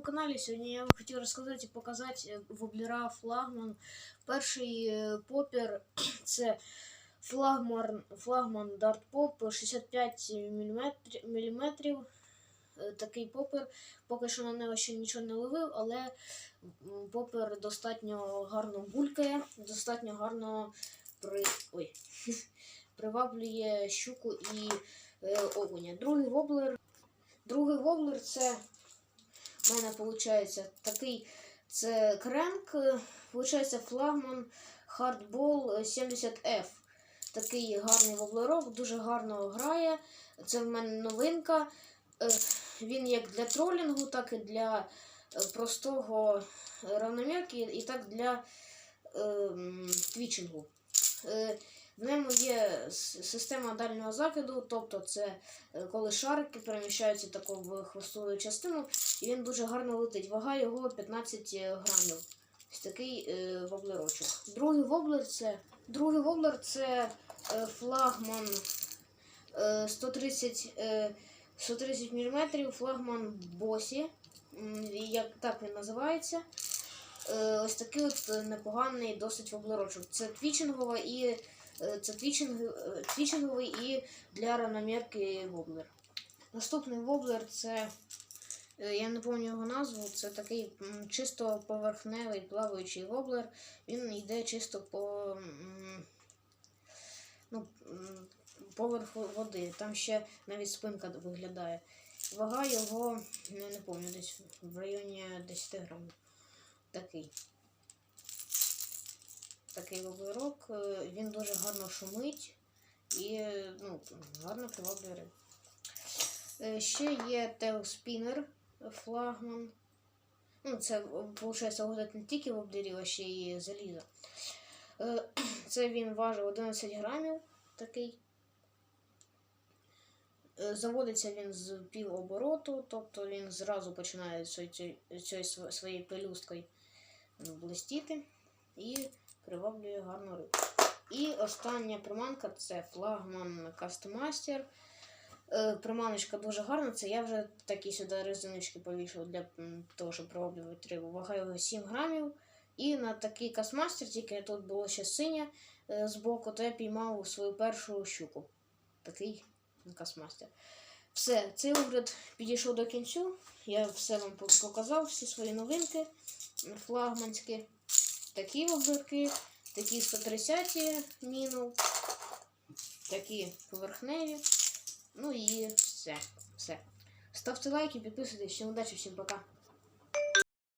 каналі. Сьогодні я вам хотів розказати і показати е, воблера флагман. Перший е, попір це флагман, флагман Dart Pop 65 мм. Такий попер. Поки що на нього ще нічого не ловив, але попер достатньо гарно булькає, достатньо гарно при... Ой. приваблює щуку і е, окуня. Другий воблер Другий воблер це в мене виходить такий це кренк, виходить флагман Hardball 70F. Такий гарний воблерок, дуже гарно грає. Це в мене новинка. Е, Він як для тролінгу, так і для е, простого равномірки, і так для е, твічингу. Е, В ньому є система дальнього закиду, тобто це е, коли шарики переміщаються таку в хвостову частину, і він дуже гарно летить. Вага його 15 грамів. Ось такий е, воблерочок. Другий воблер це, другий воблер це е, флагман е, 130, е, 130 мм, флагман Босі. Як так він називається. Е, ось такий от е, непоганий досить воблерочок. Це твічингова і е, це твічинг, е, твічинговий і для равномірки воблер. Наступний воблер це, е, я не пам'ятаю його назву, це такий чисто поверхневий плаваючий воблер. Він йде чисто по ну, поверху води. Там ще навіть спинка виглядає. Вага його, я не пам'ятаю, десь в районі 10 грамів. Такий. Такий воблерок. е, Він дуже гарно шумить і е, ну, гарно приваблює риб. Е, Ще є Tailspinner флагман. Ну, це, виходить, виходить не тільки воблерів, а ще й заліза. Е, Це він важить 11 грамів такий. Е, Заводиться він з півобороту, тобто він зразу починає цією своєю пелюсткою ну, блистіти і приваблює гарну рибу. І остання приманка це флагман Кастомастер. Е, Приманочка дуже гарна, це я вже такі сюди резиночки повішав для того, щоб приваблювати рибу. Вага його 7 грамів. І на такий кастмастер, тільки тут було ще синя е, збоку, то я піймав свою першу щуку. Такий кастмастер. Все, цей огляд підійшов до кінцю. Я все вам показав, всі свої новинки флагманські. Такі воблерки, такі 130 міну, такі поверхневі. Ну і все. все. Ставте лайки, підписуйтесь. Всім удачі, всім пока.